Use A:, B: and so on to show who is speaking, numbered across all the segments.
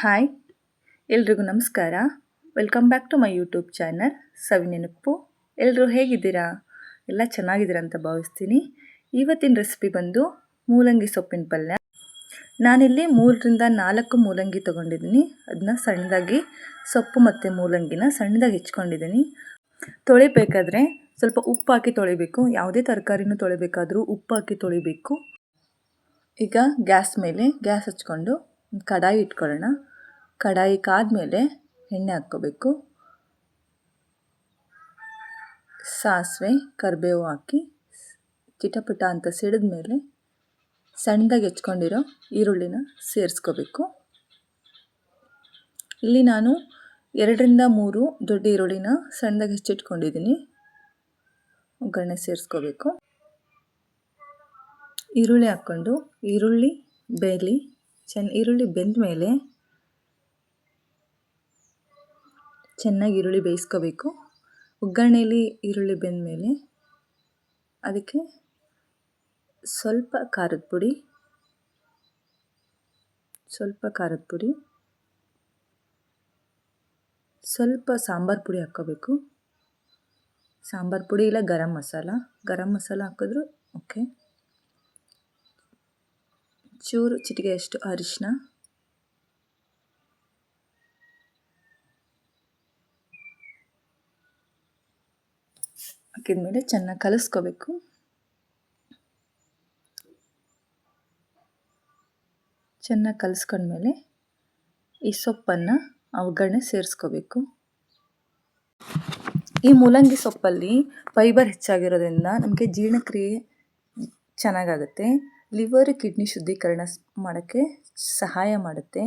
A: Hi, ಎಲ್ರಿಗೂ ನಮಸ್ಕಾರ. Welcome back to my YouTube channel Savinenapu ಎಲ್ಲರೂ ಹೇಗಿದ್ದೀರಾ? ಎಲ್ಲ ಚೆನ್ನಾಗಿದ್ದೀರಾ ಅಂತ ಭಾವಿಸ್ತೀನಿ. ಇವತ್ತಿನ ರೆಸಿಪಿ ಬಂದು ಮೂಲಂಗಿ ಸೊಪ್ಪಿನ ಪಲ್ಯ. ನಾನಿಲ್ಲಿ ಮೂರರಿಂದ ನಾಲ್ಕು ಮೂಲಂಗಿ ತೊಗೊಂಡಿದ್ದೀನಿ. ಅದನ್ನ ಸಣ್ಣದಾಗಿ ಸೊಪ್ಪು ಮತ್ತು ಮೂಲಂಗಿನ ಸಣ್ಣದಾಗಿ ಹೆಚ್ಕೊಂಡಿದ್ದೀನಿ. ತೊಳಿಬೇಕಾದ್ರೆ ಸ್ವಲ್ಪ ಉಪ್ಪು ಹಾಕಿ ತೊಳಿಬೇಕು. ಯಾವುದೇ ತರಕಾರಿನೂ ತೊಳಿಬೇಕಾದರೂ ಉಪ್ಪು ಹಾಕಿ ತೊಳಿಬೇಕು. ಈಗ ಗ್ಯಾಸ್ ಮೇಲೆ ಗ್ಯಾಸ್ ಹಚ್ಕೊಂಡು ಒಂದು ಕಡಾಯಿ ಇಟ್ಕೊಳ್ಳೋಣ. ಕಡಾಯಿ ಕಾದ್ಮೇಲೆ ಎಣ್ಣೆ ಹಾಕ್ಕೋಬೇಕು. ಸಾಸಿವೆ, ಕರಿಬೇವು ಹಾಕಿ ಚಿಟಪಟ ಅಂತ ಸಿಡಿದ ಮೇಲೆ ಸಣ್ಣದಾಗಿ ಹೆಚ್ಕೊಂಡಿರೋ ಈರುಳ್ಳಿನ ಸೇರಿಸ್ಕೋಬೇಕು. ಇಲ್ಲಿ ನಾನು ಎರಡರಿಂದ ಮೂರು ದೊಡ್ಡ ಈರುಳ್ಳಿನ ಸಣ್ಣದಾಗಿ ಹೆಚ್ಚಿಟ್ಕೊಂಡಿದ್ದೀನಿ. ಒಗ್ಗರಣೆ ಸೇರಿಸ್ಕೋಬೇಕು. ಈರುಳ್ಳಿ ಹಾಕ್ಕೊಂಡು ಈರುಳ್ಳಿ ಬೇಯಲಿ ಚೆನ್ನ ಈರುಳ್ಳಿ ಬೆಂದ ಮೇಲೆ ಚೆನ್ನಾಗಿ ಈರುಳ್ಳಿ ಬೇಯಿಸ್ಕೋಬೇಕು. ಒಗ್ಗರಣೆಯಲ್ಲಿ ಈರುಳ್ಳಿ ಬೆಂದ ಮೇಲೆ ಅದಕ್ಕೆ ಸ್ವಲ್ಪ ಖಾರದ ಪುಡಿ, ಸ್ವಲ್ಪ ಖಾರದ ಪುಡಿ, ಸ್ವಲ್ಪ ಸಾಂಬಾರು ಪುಡಿ ಹಾಕ್ಕೋಬೇಕು. ಸಾಂಬಾರು ಪುಡಿ ಇಲ್ಲ, ಗರಂ ಮಸಾಲ. ಗರಂ ಮಸಾಲ ಹಾಕಿದ್ರು ಓಕೆ. ಚೂರು ಚಿಟಿಗೆಯಷ್ಟು ಅರಿಶಿನ ಹಾಕಿದ್ಮೇಲೆ ಚೆನ್ನಾಗಿ ಕಲಿಸ್ಕೋಬೇಕು. ಚೆನ್ನಾಗಿ ಕಲಿಸ್ಕೊಂಡ್ಮೇಲೆ ಈ ಸೊಪ್ಪನ್ನು ಒಗ್ಗರಣೆ ಸೇರಿಸ್ಕೋಬೇಕು. ಈ ಮೂಲಂಗಿ ಸೊಪ್ಪಲ್ಲಿ ಫೈಬರ್ ಹೆಚ್ಚಾಗಿರೋದ್ರಿಂದ ನಮಗೆ ಜೀರ್ಣಕ್ರಿಯೆ ಚೆನ್ನಾಗಾಗುತ್ತೆ. ಲಿವರ್, ಕಿಡ್ನಿ ಶುದ್ಧೀಕರಣ ಮಾಡೋಕ್ಕೆ ಸಹಾಯ ಮಾಡುತ್ತೆ.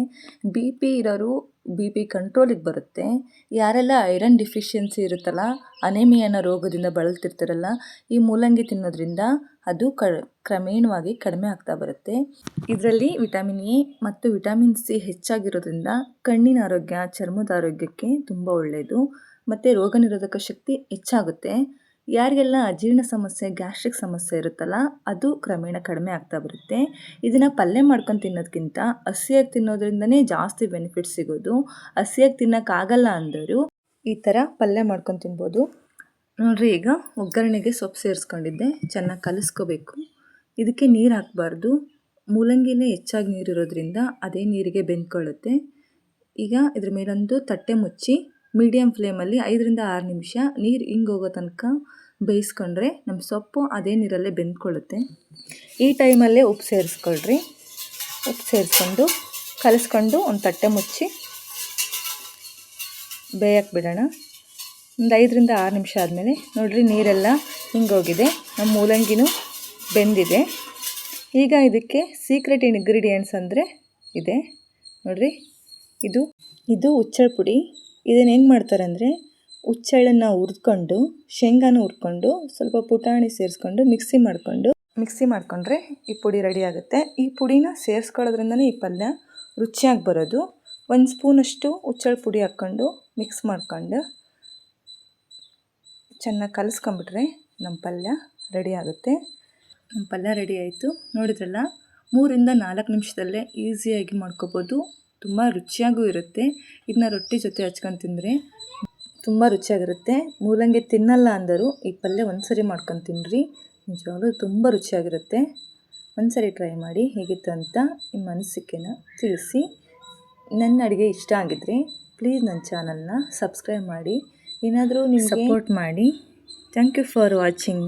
A: ಬಿ ಪಿ ಇರೋರು, ಬಿ ಪಿ ಕಂಟ್ರೋಲಿಗೆ ಬರುತ್ತೆ. ಯಾರೆಲ್ಲ ಐರನ್ ಡಿಫಿಷಿಯನ್ಸಿ ಇರುತ್ತಲ್ಲ ಅನೇಮಿಯಾ ರೋಗದಿಂದ ಬಳಲ್ತಿರ್ತಾರಲ್ಲ, ಈ ಮೂಲಂಗಿ ತಿನ್ನೋದ್ರಿಂದ ಅದು ಕ್ರಮೇಣವಾಗಿ ಕಡಿಮೆ ಆಗ್ತಾ ಬರುತ್ತೆ. ಇದರಲ್ಲಿ ವಿಟಮಿನ್ ಎ ಮತ್ತು ವಿಟಮಿನ್ ಸಿ ಹೆಚ್ಚಾಗಿರೋದ್ರಿಂದ ಕಣ್ಣಿನ ಆರೋಗ್ಯ, ಚರ್ಮದ ಆರೋಗ್ಯಕ್ಕೆ ತುಂಬ ಒಳ್ಳೆಯದು ಮತ್ತು ರೋಗ ನಿರೋಧಕ ಶಕ್ತಿ ಹೆಚ್ಚಾಗುತ್ತೆ. ಯಾರಿಗೆಲ್ಲ ಅಜೀರ್ಣ ಸಮಸ್ಯೆ, ಗ್ಯಾಸ್ಟ್ರಿಕ್ ಸಮಸ್ಯೆ ಇರುತ್ತಲ್ಲ, ಅದು ಕ್ರಮೇಣ ಕಡಿಮೆ ಆಗ್ತಾ ಬರುತ್ತೆ. ಇದನ್ನು ಪಲ್ಯ ಮಾಡ್ಕೊಂಡು ತಿನ್ನೋದಕ್ಕಿಂತ ಹಸಿಯಾಗಿ ತಿನ್ನೋದ್ರಿಂದನೇ ಜಾಸ್ತಿ ಬೆನಿಫಿಟ್ ಸಿಗೋದು. ಹಸಿಯಾಗಿ ತಿನ್ನೋಕ್ಕಾಗಲ್ಲ ಅಂದರು ಈ ಥರ ಪಲ್ಯ ಮಾಡ್ಕೊಂಡು ತಿನ್ಬೋದು. ನೋಡಿರಿ, ಈಗ ಒಗ್ಗರಣೆಗೆ ಸೊಪ್ಪು ಸೇರಿಸ್ಕೊಂಡಿದ್ದೆ. ಚೆನ್ನಾಗಿ ಕಲಿಸ್ಕೋಬೇಕು. ಇದಕ್ಕೆ ನೀರು ಹಾಕಬಾರ್ದು. ಮೂಲಂಗಿನೇ ಹೆಚ್ಚಾಗಿ ನೀರಿರೋದ್ರಿಂದ ಅದೇ ನೀರಿಗೆ ಬೆಂದ್ಕೊಳ್ಳುತ್ತೆ. ಈಗ ಇದ್ರ ಮೇಲೊಂದು ತಟ್ಟೆ ಮುಚ್ಚಿ ಮೀಡಿಯಮ್ ಫ್ಲೇಮಲ್ಲಿ ಐದರಿಂದ ಆರು ನಿಮಿಷ ನೀರು ಹಿಂಗೋಗೋ ತನಕ ಬೇಯಿಸ್ಕೊಂಡ್ರೆ ನಮ್ಮ ಸೊಪ್ಪು ಅದೇ ನೀರಲ್ಲೇ ಬೆಂದ್ಕೊಳ್ಳುತ್ತೆ. ಈ ಟೈಮಲ್ಲೇ ಉಪ್ಪು ಸೇರಿಸ್ಕೊಳ್ರಿ. ಉಪ್ಪು ಸೇರಿಸ್ಕೊಂಡು ಕಲಿಸ್ಕೊಂಡು ಒಂದು ತಟ್ಟೆ ಮುಚ್ಚಿ ಬೇಯಕ್ಕೆ ಬಿಡೋಣ. ಒಂದು ಐದರಿಂದ ಆರು ನಿಮಿಷ ಆದಮೇಲೆ ನೋಡಿರಿ ನೀರೆಲ್ಲ ಹಿಂಗೋಗಿದೆ. ನಮ್ಮ ಮೂಲಂಗಿನೂ ಬೆಂದಿದೆ. ಈಗ ಇದಕ್ಕೆ ಸೀಕ್ರೆಟ್ ಇಂಗ್ರೀಡಿಯೆಂಟ್ಸ್ ಅಂದರೆ ಇದೆ. ನೋಡಿರಿ, ಇದು ಇದು ಹುಚ್ಚಳ ಪುಡಿ. ಇದನ್ನು ಹೆಂಗೆ ಮಾಡ್ತಾರೆ ಅಂದರೆ ಹುಚ್ಚೆಳ್ಳನ್ನು ಹುರ್ಕೊಂಡು ಶೇಂಗಾನ ಹುರ್ಕೊಂಡು, ಸ್ವಲ್ಪ ಪುಟಾಣಿ ಸೇರಿಸ್ಕೊಂಡು ಮಿಕ್ಸಿ ಮಾಡಿಕೊಂಡು ಮಿಕ್ಸಿ ಮಾಡಿಕೊಂಡ್ರೆ ಈ ಪುಡಿ ರೆಡಿ ಆಗುತ್ತೆ. ಈ ಪುಡಿನ ಸೇರಿಸ್ಕೊಳ್ಳೋದ್ರಿಂದನೇ ಈ ಪಲ್ಯ ರುಚಿಯಾಗಿ ಬರೋದು. ಒಂದು ಸ್ಪೂನಷ್ಟು ಹುಚ್ಚಳ ಪುಡಿ ಹಾಕ್ಕೊಂಡು ಮಿಕ್ಸ್ ಮಾಡ್ಕೊಂಡು ಚೆನ್ನಾಗಿ ಕಲಿಸ್ಕೊಂಬಿಟ್ರೆ ನಮ್ಮ ಪಲ್ಯ ರೆಡಿ ಆಗುತ್ತೆ. ನಮ್ಮ ಪಲ್ಯ ರೆಡಿ ಆಯಿತು. ನೋಡಿದ್ರಲ್ಲ, ಮೂರಿಂದ ನಾಲ್ಕು ನಿಮಿಷದಲ್ಲೇ ಈಸಿಯಾಗಿ ಮಾಡ್ಕೋಬೋದು. ತುಂಬ ರುಚಿಯಾಗೂ ಇರುತ್ತೆ. ಇದನ್ನ ರೊಟ್ಟಿ ಜೊತೆ ಹಚ್ಕೊಂಡು ತಿಂದರೆ ತುಂಬ ರುಚಿಯಾಗಿರುತ್ತೆ. ಮೂಲಂಗಿ ತಿನ್ನಲ್ಲ ಅಂದರೂ ಈ ಪಲ್ಯ ಒಂದು ಸರಿ ಮಾಡ್ಕೊಂಡು ತಿನ್ನಿರಿ ನಿಜವಾಗ್ಲೂ ತುಂಬ ರುಚಿಯಾಗಿರುತ್ತೆ. ಒಂದು ಸರಿ ಟ್ರೈ ಮಾಡಿ ಹೇಗಿತ್ತು ಅಂತ ನಿಮ್ಮ ಅನಿಸಿಕೆನ ತಿಳಿಸಿ. ನನ್ನ ಅಡುಗೆ ಇಷ್ಟ ಆಗಿದ್ರೆ ಪ್ಲೀಸ್ ನನ್ನ ಚಾನಲ್ನ ಸಬ್ಸ್ಕ್ರೈಬ್ ಮಾಡಿ. ಏನಾದರೂ ನೀವು ಸಪೋರ್ಟ್ ಮಾಡಿ. Thank you for watching.